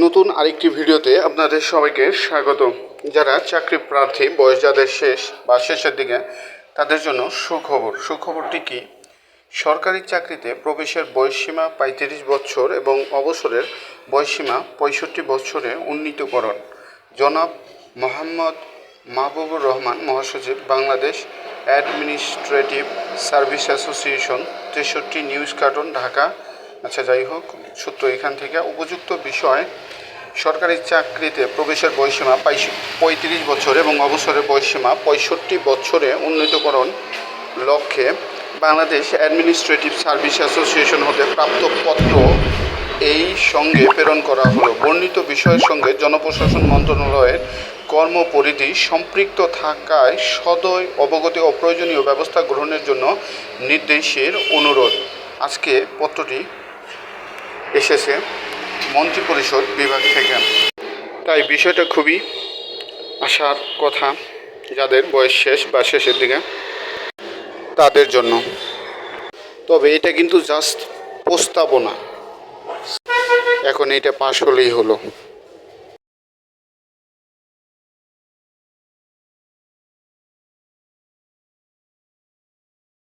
নতুন আরেকটি ভিডিওতে আপনাদের সবাইকে স্বাগত যারা চাকরি প্রার্থী বয়স যাদের শেষ বা শেষের দিকে, তাদের জন্য সুখবর। সুখবরটি কি? সরকারি চাকরিতে প্রবেশের বয়সসীমা পঁয়ত্রিশ বছর এবং অবসরের বয়সসীমা পঁয়ষট্টি বছরে উন্নীতকরণ। জনাব মোহাম্মদ মাহবুবুর রহমান, মহাসচিব, বাংলাদেশ অ্যাডমিনিস্ট্রেটিভ সার্ভিস অ্যাসোসিয়েশন, তেষট্টি নিউজ কার্টন, ঢাকা। আচ্ছা যাই হোক, সূত্র এখান থেকে উপযুক্ত বিষয়, সরকারি চাকরিতে প্রবেশের বয়সীমা পঁয়ত্রিশ বছর এবং অবসরের বয়সীমা পঁয়ষট্টি বছরে উন্নীতকরণ লক্ষ্যে বাংলাদেশ অ্যাডমিনিস্ট্রেটিভ সার্ভিস অ্যাসোসিয়েশন হতে প্রাপ্ত পত্র এই সঙ্গে প্রেরণ করা হলো। বর্ণিত বিষয়ের সঙ্গে জনপ্রশাসন মন্ত্রণালয়ের কর্মপরিধি সম্পৃক্ত থাকায় সদয় অবগতি ও প্রয়োজনীয় ব্যবস্থা গ্রহণের জন্য নির্দেশের অনুরোধ। আজকে পত্রটি এসেছে মন্ত্রিপরিষদ বিভাগ থেকে। তাই বিষয়টা খুবই আসার কথা, যাদের বয়স শেষ বা শেষের দিকে, তাদের জন্য। তবে এটা কিন্তু জাস্ট প্রস্তাবনা। এখন এটা পাশ হলেই হলো।